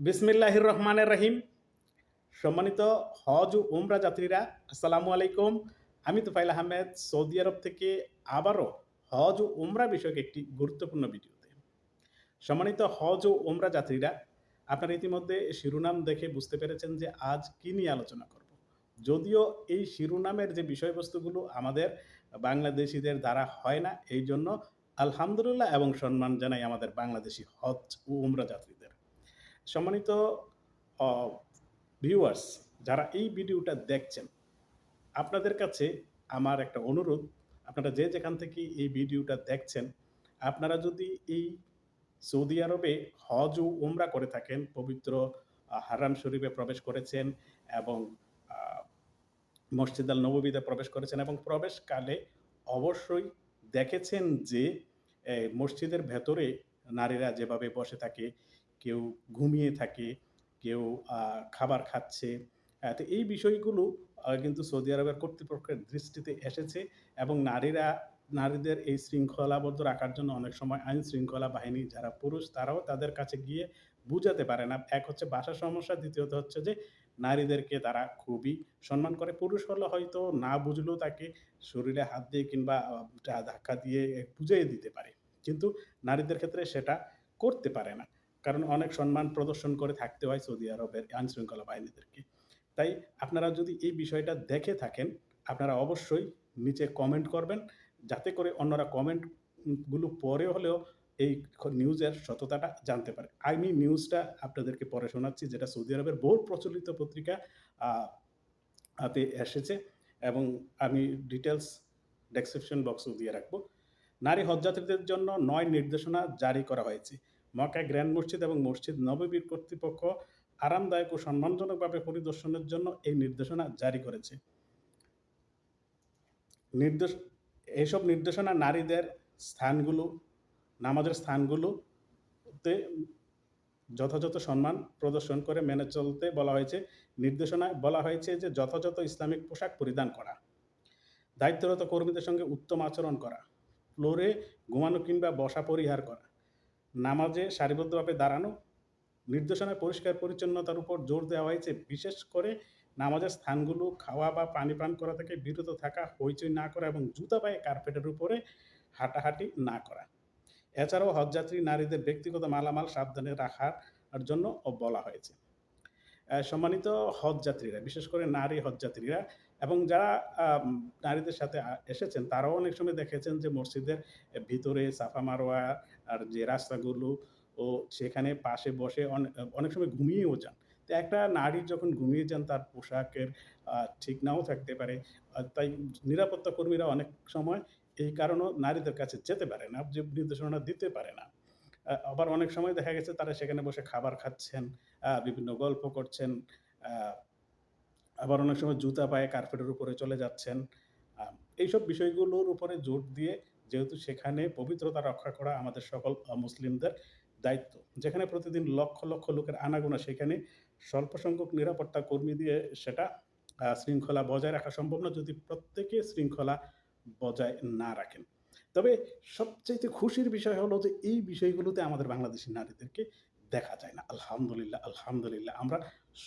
বিসমিল্লাহির রহমানের রহিম সম্মানিত হজ ও উমরা যাত্রীরা, আসসালামু আলাইকুম। আমি তুফাইল আহমেদ, সৌদি আরব থেকে আবারও হজ ও উমরা বিষয়ক একটি গুরুত্বপূর্ণ ভিডিওতে। সম্মানিত হজ ও উমরা যাত্রীরা, আপনারা ইতিমধ্যে শিরোনাম দেখে বুঝতে পেরেছেন যে আজ কি নিয়ে আলোচনা করব। যদিও এই শিরোনামের যে বিষয়বস্তুগুলো আমাদের বাংলাদেশিদের দ্বারা হয় না, এই জন্য আলহামদুলিল্লাহ এবং সম্মান জানাই আমাদের বাংলাদেশি হজ ও উমরা যাত্রীদের। সম্মানিত ভিউয়ার্স যারা এই ভিডিওটা দেখছেন, আপনাদের কাছে আমার একটা অনুরোধ। আপনারা যে যেখান থেকে এই ভিডিওটা দেখছেন, আপনারা যদি এই সৌদি আরবে হজ ও উমরা করে থাকেন, পবিত্র হারাম শরীফে প্রবেশ করেছেন এবং মসজিদ আল নববীতে প্রবেশ করেছেন এবং প্রবেশকালে অবশ্যই দেখেছেন যে মসজিদের ভেতরে নারীরা যেভাবে বসে থাকে কেউ ঘুমিয়ে থাকে, কেউ খাবার খাচ্ছে। তো এই বিষয়গুলো কিন্তু সৌদি আরবের কর্তৃপক্ষের দৃষ্টিতে এসেছে এবং নারীরা, নারীদের এই শৃঙ্খলাবদ্ধ রাখার জন্য অনেক সময় আইন শৃঙ্খলা বাহিনী যারা পুরুষ, তারাও তাদের কাছে গিয়ে বুঝাতে পারে না। এক হচ্ছে ভাষা সমস্যা, দ্বিতীয়ত হচ্ছে যে নারীদেরকে তারা খুবই সম্মান করে। পুরুষ হলে হয়তো না বুঝলেও তাকে শরীরে হাত দিয়ে কিংবা ধাক্কা দিয়ে বুঝিয়ে দিতে পারে। কিন্তু নারীদের ক্ষেত্রে সেটা করতে পারে না। কারণ অনেক সম্মান প্রদর্শন করে থাকতে হয় সৌদি আরবের আইন শৃঙ্খলা বাহিনীদেরকে। তাই আপনারা যদি এই বিষয়টা দেখে থাকেন, আপনারা অবশ্যই নিচে কমেন্ট করবেন, যাতে করে অন্যরা কমেন্টগুলো পরে হলেও এই নিউজের সততাটা জানতে পারে। আমি নিউজটা আপনাদেরকে পরে শোনাচ্ছি, যেটা সৌদি আরবের বহু প্রচলিত পত্রিকা হাতে এসেছে এবং আমি ডিটেলস ডেসক্রিপশন বক্সও দিয়ে রাখব। নারী হজযাত্রীদের জন্য নয় নির্দেশনা জারি করা হয়েছে। মক্কায় গ্র্যান্ড মসজিদ এবং মসজিদ নববীর কর্তৃপক্ষ আরামদায়ক ও সম্মানজনকভাবে পরিদর্শনের জন্য এই নির্দেশনা জারি করেছে। নির্দেশ এইসব নির্দেশনা নারীদের স্থানগুলো, নামাজের স্থানগুলোতে যথাযথ সম্মান প্রদর্শন করে মেনে চলতে বলা হয়েছে। নির্দেশনায় বলা হয়েছে যে যথাযথ ইসলামিক পোশাক পরিধান করা, দায়িত্বরত কর্মীদের সঙ্গে উত্তম আচরণ করা, ফ্লোরে ঘুমানো কিংবা বসা পরিহার করা নামাজে সারিবদ্ধভাবে দাঁড়ানো, নির্দেশনায় পরিষ্কার পরিচ্ছন্নতার উপর জোর দেওয়া হয়েছে। বিশেষ করে নামাজের স্থানগুলো খাওয়া বা পানি পান করা থেকে বিরত থাকা, হইচই না করা এবং জুতা পায়ে কার্পেটের উপরে হাঁটাহাঁটি না করা। এছাড়াও হজযাত্রী নারীদের ব্যক্তিগত মালামাল সাবধানে রাখার জন্য বলা হয়েছে। সম্মানিত হজযাত্রীরা বিশেষ করে নারী হজযাত্রীরা এবং যারা নারীদের সাথে এসেছেন, তারাও অনেক সময় দেখেছেন যে মসজিদের ভিতরে সাফা মারোয়া আর যে রাস্তাগুলো ও সেখানে পাশে বসে অনে- অনেক সময় ঘুমিয়েও যান। তো একটা নারী যখন ঘুমিয়ে যান, তার পোশাকের ঠিক নাও থাকতে পারে। তাই নিরাপত্তা কর্মীরা অনেক সময় এই কারণেও নারীদের কাছে যেতে পারে না, যে নির্দেশনা দিতে পারে না। আবার অনেক সময় দেখা গেছে তারা সেখানে বসে খাবার খাচ্ছেন বিভিন্ন গল্প করছেন আবার অনেক সময় জুতা পায়ে কার্পেটের উপরে চলে যাচ্ছেন। এইসব বিষয়গুলোর উপরে জোর দিয়ে যেহেতু সেখানে পবিত্রতা রক্ষা করা আমাদের সকল মুসলিমদের দায়িত্ব। যেখানে প্রতিদিন লক্ষ লক্ষ লোকের আনাগোনা, সেখানে স্বল্প সংখ্যক নিরাপত্তা কর্মী দিয়ে সেটা শৃঙ্খলা বজায় রাখা সম্ভব না যদি প্রত্যেকে শৃঙ্খলা বজায় না রাখেন। তবে সবচাইতে খুশির বিষয় হলো যে এই বিষয়গুলোতে আমাদের বাংলাদেশি নারীদেরকে দেখা যায় না। আলহামদুলিল্লাহ আলহামদুলিল্লাহ, আমরা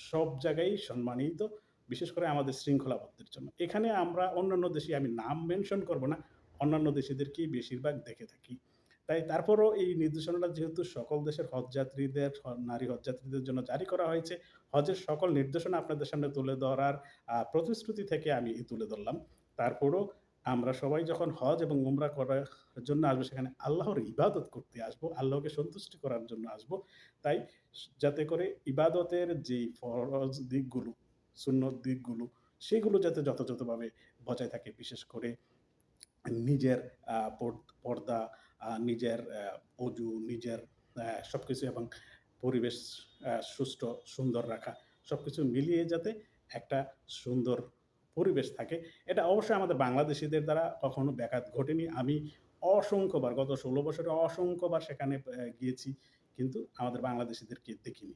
সব জায়গায় সম্মানিত। বিশেষ করে আমাদের শৃঙ্খলাবদ্ধের জন্য। এখানে আমরা অন্যান্য দেশে আমি নাম মেনশন করব না, অন্যান্য দেশিদেরকেই বেশিরভাগ দেখে থাকি। তাই তারপরও এই নির্দেশনাটা যেহেতু সকল দেশের হজযাত্রীদের, নারী হজযাত্রীদের জন্য জারি করা হয়েছে, হজের সকল নির্দেশনা আপনাদের সামনে তুলে ধরার প্রতিশ্রুতি থেকে আমি তুলে ধরলাম। তারপরও আমরা সবাই যখন হজ এবং উমরা করার জন্য আসব, সেখানে আল্লাহর ইবাদত করতে আসব, আল্লাহকে সন্তুষ্টি করার জন্য আসব। তাই যাতে করে ইবাদতের যে ফরজ দিকগুলো সুন্নত দিকগুলো, সেগুলো যাতে যথাযথভাবে বজায় থাকে, বিশেষ করে নিজের পর্দা নিজের অজু, নিজের সব কিছু এবং পরিবেশ সুষ্ঠু, সুন্দর রাখা সব কিছু মিলিয়ে যাতে একটা সুন্দর পরিবেশ থাকে। এটা অবশ্যই আমাদের বাংলাদেশিদের দ্বারা কখনো ব্যাঘাত ঘটেনি। আমি অসংখ্যবার, গত ষোলো বছরে অসংখ্যবার সেখানে গিয়েছি, কিন্তু আমাদের বাংলাদেশিদেরকে দেখিনি।